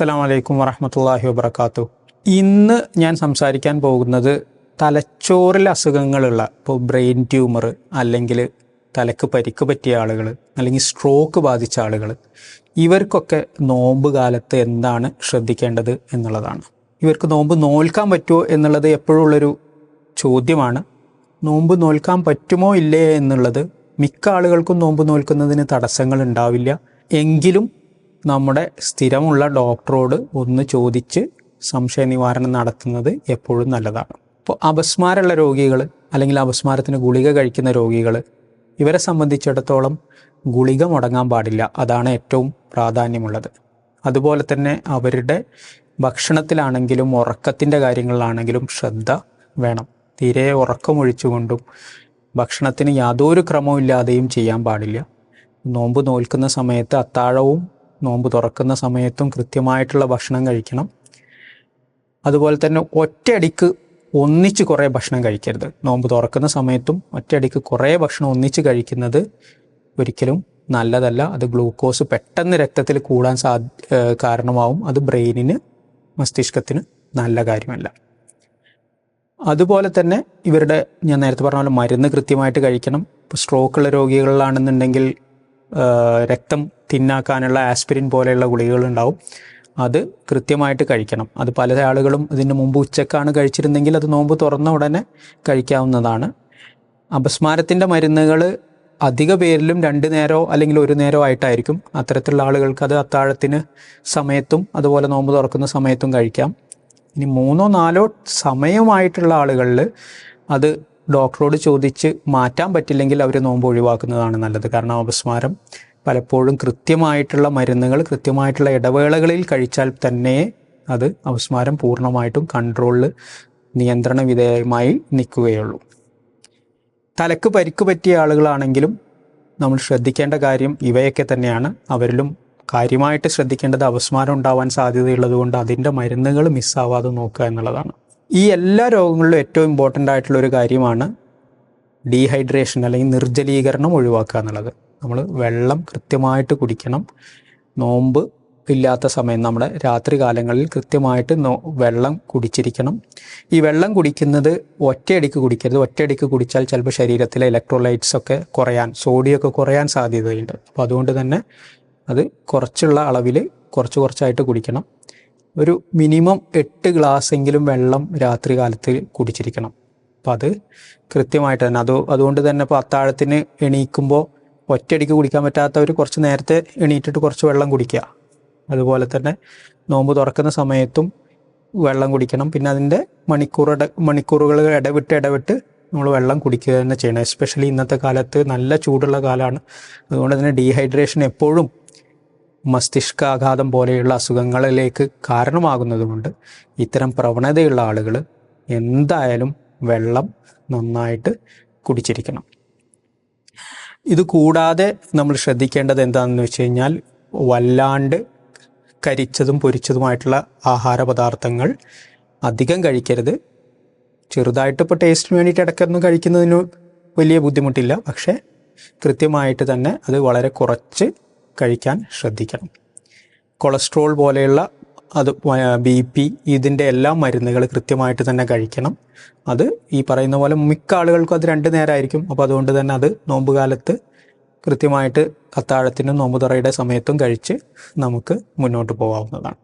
അസ്സാം വലൈക്കും വറഹമത്തല്ലാഹി വബർക്കാത്തു ഇന്ന് ഞാൻ സംസാരിക്കാൻ പോകുന്നത് തലച്ചോറിൽ അസുഖങ്ങളുള്ള ഇപ്പോൾ ബ്രെയിൻ ട്യൂമർ അല്ലെങ്കിൽ തലക്ക് പരിക്ക് പറ്റിയ ആളുകൾ അല്ലെങ്കിൽ സ്ട്രോക്ക് ബാധിച്ച ആളുകൾ ഇവർക്കൊക്കെ നോമ്പ് കാലത്ത് എന്താണ് ശ്രദ്ധിക്കേണ്ടത് എന്നുള്ളതാണ്. ഇവർക്ക് നോമ്പ് നോൽക്കാൻ പറ്റുമോ എന്നുള്ളത് എപ്പോഴും ഉള്ളൊരു ചോദ്യമാണ്. നോമ്പ് നോൽക്കാൻ പറ്റുമോ ഇല്ലേ എന്നുള്ളത് മിക്ക ആളുകൾക്കും നോമ്പ് നോൽക്കുന്നതിന് തടസ്സങ്ങൾ ഉണ്ടാവില്ല. എങ്കിലും നമ്മുടെ സ്ഥിരമുള്ള ഡോക്ടറോട് ഒന്ന് ചോദിച്ച് സംശയ നിവാരണം നടത്തുന്നത് എപ്പോഴും നല്ലതാണ്. ഇപ്പോൾ അപസ്മാരമുള്ള രോഗികൾ അല്ലെങ്കിൽ അപസ്മാരത്തിന് ഗുളിക കഴിക്കുന്ന രോഗികൾ ഇവരെ സംബന്ധിച്ചിടത്തോളം ഗുളിക മുടങ്ങാൻ പാടില്ല. അതാണ് ഏറ്റവും പ്രാധാന്യമുള്ളത്. അതുപോലെ തന്നെ അവരുടെ ഭക്ഷണത്തിലാണെങ്കിലും ഉറക്കത്തിന്റെ കാര്യങ്ങളിലാണെങ്കിലും ശ്രദ്ധ വേണം. തീരെ ഉറക്കമൊഴിച്ചുകൊണ്ടും ഭക്ഷണത്തിന് യാതൊരു ക്രമവും ഇല്ലാതെയും ചെയ്യാൻ പാടില്ല. നോമ്പ് നോൽക്കുന്ന സമയത്ത് അത്താഴവും നോമ്പ് തുറക്കുന്ന സമയത്തും കൃത്യമായിട്ടുള്ള ഭക്ഷണം കഴിക്കണം. അതുപോലെ തന്നെ ഒറ്റയടിക്ക് ഒന്നിച്ച് കുറേ ഭക്ഷണം കഴിക്കരുത്. നോമ്പ് തുറക്കുന്ന സമയത്തും ഒറ്റയടിക്ക് കുറേ ഭക്ഷണം ഒന്നിച്ച് കഴിക്കുന്നത് ഒരിക്കലും നല്ലതല്ല. അത് ഗ്ലൂക്കോസ് പെട്ടെന്ന് രക്തത്തിൽ കൂടാൻ സാ കാരണമാവും. അത് ബ്രെയിനിന് മസ്തിഷ്കത്തിന് നല്ല കാര്യമല്ല. അതുപോലെ തന്നെ ഇവരുടെ ഞാൻ നേരത്തെ പറഞ്ഞ പോലെ മരുന്ന് കൃത്യമായിട്ട് കഴിക്കണം. ഇപ്പോൾ സ്ട്രോക്കുള്ള രോഗികളിലാണെന്നുണ്ടെങ്കിൽ രക്തം തിന്നാക്കാനുള്ള ആസ്പിരിൻ പോലെയുള്ള ഗുളികകളുണ്ടാവും. അത് കൃത്യമായിട്ട് കഴിക്കണം. അത് പല ആളുകളും ഇതിന് മുമ്പ് ഉച്ചക്കാണ് കഴിച്ചിരുന്നെങ്കിൽ അത് നോമ്പ് തുറന്ന ഉടനെ കഴിക്കാവുന്നതാണ്. അപസ്മാരത്തിന്റെ മരുന്നുകൾ അധിക പേരിലും രണ്ട് നേരോ അല്ലെങ്കിൽ ഒരു നേരോ ആയിട്ടായിരിക്കും. അത്തരത്തിലുള്ള ആളുകൾക്ക് അത് അത്താഴത്തിന് സമയത്തും അതുപോലെ നോമ്പ് തുറക്കുന്ന സമയത്തും കഴിക്കാം. ഇനി മൂന്നോ നാലോ സമയമായിട്ടുള്ള ആളുകളിൽ അത് ഡോക്ടറോട് ചോദിച്ച് മാറ്റാൻ പറ്റില്ലെങ്കിൽ അവർ നോമ്പ് ഒഴിവാക്കുന്നതാണ് നല്ലത്. കാരണം അപസ്മാരം പലപ്പോഴും കൃത്യമായിട്ടുള്ള മരുന്നുകൾ കൃത്യമായിട്ടുള്ള ഇടവേളകളിൽ കഴിച്ചാൽ തന്നെ അത് അപസ്മാരം പൂർണമായിട്ടും കൺട്രോളിൽ നിയന്ത്രണ വിധേയമായി നിൽക്കുകയുള്ളൂ. തലക്ക് പരിക്ക് പറ്റിയ ആളുകളാണെങ്കിലും നമ്മൾ ശ്രദ്ധിക്കേണ്ട കാര്യം ഇവയൊക്കെ തന്നെയാണ്. അവരിലും കാര്യമായിട്ട് ശ്രദ്ധിക്കേണ്ടത് അപസ്മാരം ഉണ്ടാവാൻ സാധ്യതയുള്ളത് കൊണ്ട് അതിന്റെ മരുന്നുകൾ മിസ്സാവാതെ നോക്കുക എന്നുള്ളതാണ്. ഈ എല്ലാ രോഗങ്ങളിലും ഏറ്റവും ഇമ്പോർട്ടന്റ് ആയിട്ടുള്ള ഒരു കാര്യമാണ് ഡീഹൈഡ്രേഷൻ അല്ലെങ്കിൽ നിർജലീകരണം ഒഴിവാക്കുക എന്നുള്ളത്. നമ്മൾ വെള്ളം കൃത്യമായിട്ട് കുടിക്കണം. നോമ്പ് ഇല്ലാത്ത സമയം നമ്മുടെ രാത്രി കാലങ്ങളിൽ കൃത്യമായിട്ട് വെള്ളം കുടിച്ചിരിക്കണം. ഈ വെള്ളം കുടിക്കുന്നത് ഒറ്റയടിക്ക് കുടിക്കരുത്. ഒറ്റയടിക്ക് കുടിച്ചാൽ ചിലപ്പോൾ ശരീരത്തിലെ ഇലക്ട്രോലൈറ്റ്സ് ഒക്കെ കുറയാൻ സോഡിയം ഒക്കെ കുറയാൻ സാധ്യതയുണ്ട്. അപ്പോൾ അതുകൊണ്ട് തന്നെ അത് കുറച്ചുള്ള അളവിൽ കുറച്ച് കുറച്ചായിട്ട് കുടിക്കണം. ഒരു മിനിമം എട്ട് ഗ്ലാസ് എങ്കിലും വെള്ളം രാത്രി കാലത്ത് കുടിച്ചിരിക്കണം. അപ്പം അത് കൃത്യമായിട്ട് തന്നെ. അത് അതുകൊണ്ട് തന്നെ ഇപ്പോൾ അത്താഴത്തിന് എണീക്കുമ്പോൾ ഒറ്റയടിക്ക് കുടിക്കാൻ പറ്റാത്തവർ കുറച്ച് നേരത്തെ എണീറ്റിട്ട് കുറച്ച് വെള്ളം കുടിക്കുക. അതുപോലെ തന്നെ നോമ്പ് തുറക്കുന്ന സമയത്തും വെള്ളം കുടിക്കണം. പിന്നെ അതിന്റെ മണിക്കൂറുടെ മണിക്കൂറുകൾ ഇടവിട്ട് ഇടവിട്ട് നമ്മൾ വെള്ളം കുടിക്കുക തന്നെ ചെയ്യണം. എസ്പെഷ്യലി ഇന്നത്തെ കാലത്ത് നല്ല ചൂടുള്ള കാലമാണ് അതുകൊണ്ട് തന്നെ ഡീഹൈഡ്രേഷൻ എപ്പോഴും മസ്തിഷ്കാഘാതം പോലെയുള്ള അസുഖങ്ങളിലേക്ക് കാരണമാകുന്നതുകൊണ്ട് ഇത്തരം പ്രവണതയുള്ള ആളുകൾ എന്തായാലും വെള്ളം നന്നായിട്ട് കുടിച്ചിരിക്കണം. ഇത് കൂടാതെ നമ്മൾ ശ്രദ്ധിക്കേണ്ടത് എന്താണെന്ന് വെച്ച് കഴിഞ്ഞാൽ വല്ലാണ്ട് കരിച്ചതും പൊരിച്ചതുമായിട്ടുള്ള ആഹാര പദാർത്ഥങ്ങൾ അധികം കഴിക്കരുത്. ചെറുതായിട്ട് ഇപ്പോൾ ടേസ്റ്റിന് വേണ്ടിയിട്ട് ഇടയ്ക്കൊന്നും കഴിക്കുന്നതിന് വലിയ ബുദ്ധിമുട്ടില്ല. പക്ഷേ കൃത്യമായിട്ട് തന്നെ അത് വളരെ കുറച്ച് കഴിക്കാൻ ശ്രദ്ധിക്കണം. കൊളസ്ട്രോൾ പോലെയുള്ള അത് ബി പി ഇതിന്റെ എല്ലാ മരുന്നുകൾ കൃത്യമായിട്ട് തന്നെ കഴിക്കണം. അത് ഈ പറയുന്ന പോലെ മിക്ക ആളുകൾക്കും അത് രണ്ട് നേരമായിരിക്കും അപ്പോൾ അതുകൊണ്ട് തന്നെ അത് നോമ്പ് കാലത്ത് കൃത്യമായിട്ട് അത്താഴത്തിനും നോമ്പുതറയുടെ സമയത്തും കഴിച്ച് നമുക്ക് മുന്നോട്ട് പോകാവുന്നതാണ്.